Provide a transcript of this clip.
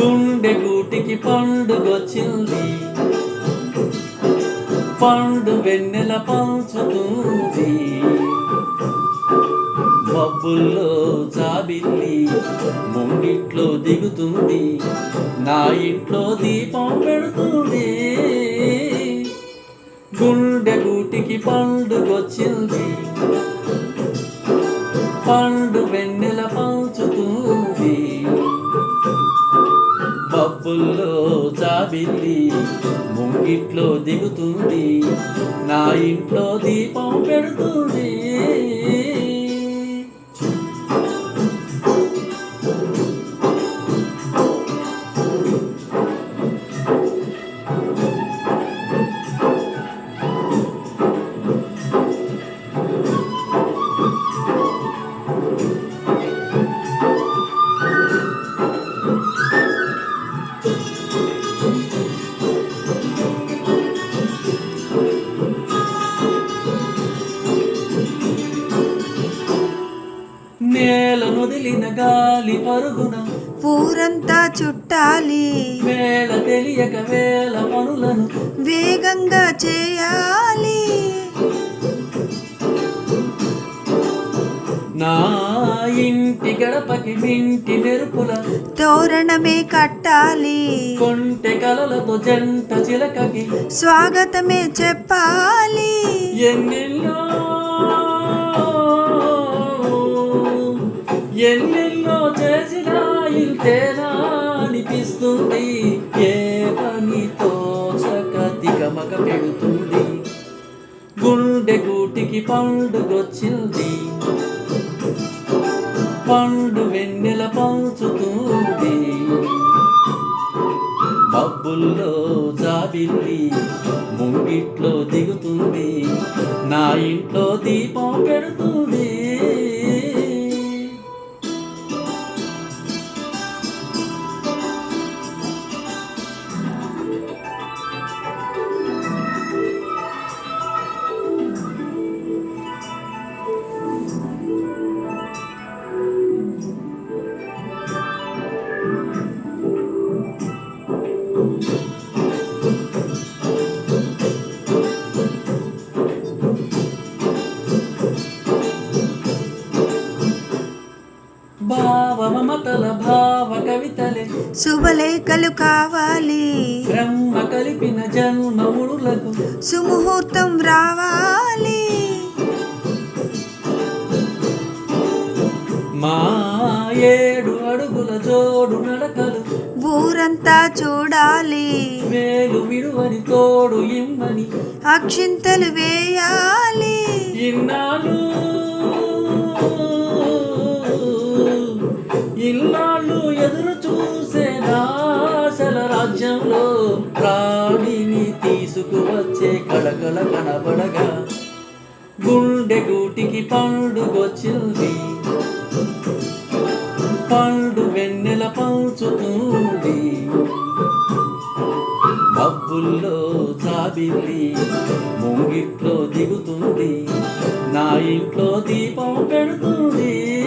గుండె గూటికి పండుగొచ్చింది. పండు వెన్నెల పంచుతుంది. మబ్బుల్లో చాబిల్లి ముంగిట్లో దిగుతుంది. నా ఇంట్లో దీపం పెడుతుంది. గుండె గూటికి పండుగొచ్చింది. బబ్బుల్లో చాబిల్లి ముంగిట్లో దిగుతుంది. నా ఇంట్లో దీపం పెడుతుంది. నేల నొదిలిన గాలి పరుగున ఊరంతా చుట్టాలి. వేళ తెలియక వేల పనులను వేగంగా చేయాలి. నా ఇంటి గడపకి మింటి మెరుపుల తోరణమే కట్టాలి. కొంటె కలలతో జంట చిలకకి స్వాగతమే చెప్పాలి. ఎన్నెల్లో ఎన్నెన్నో చేసిన ఇంతేనా అనిపిస్తుంది. ఏ పనితో చక పెడుతుంది. గుండె గూటికి పండుగొచ్చింది. పండు వెన్నెల పంచుతుంది. మబ్బుల్లో జాబిల్లి ముంగిట్లో దిగుతుంది. నా ఇంట్లో దీపం పెడుతుంది. శుభలేఖలు కావాలి. బ్రహ్మ కలిపిన జన్మముడులకు సుముహూర్తం రావాలి. మా ఏడు అడుగుల జోడు నడకలు ఊరంతా చూడాలి. వేలు విడువని తోడు ఇమ్మని అక్షింతలు వేయాలి. ఇన్నాళ్ళు రాణిని తీసుకువచ్చే కళకళ కనబడగా గుండె గూటికి పండుగొచ్చింది. పండు వెన్నెల పంచుతుంది. మబ్బుల్లో జాబిల్లి ముంగిట్లో దిగుతుంది. నా ఇంట్లో దీపం పెడుతుంది.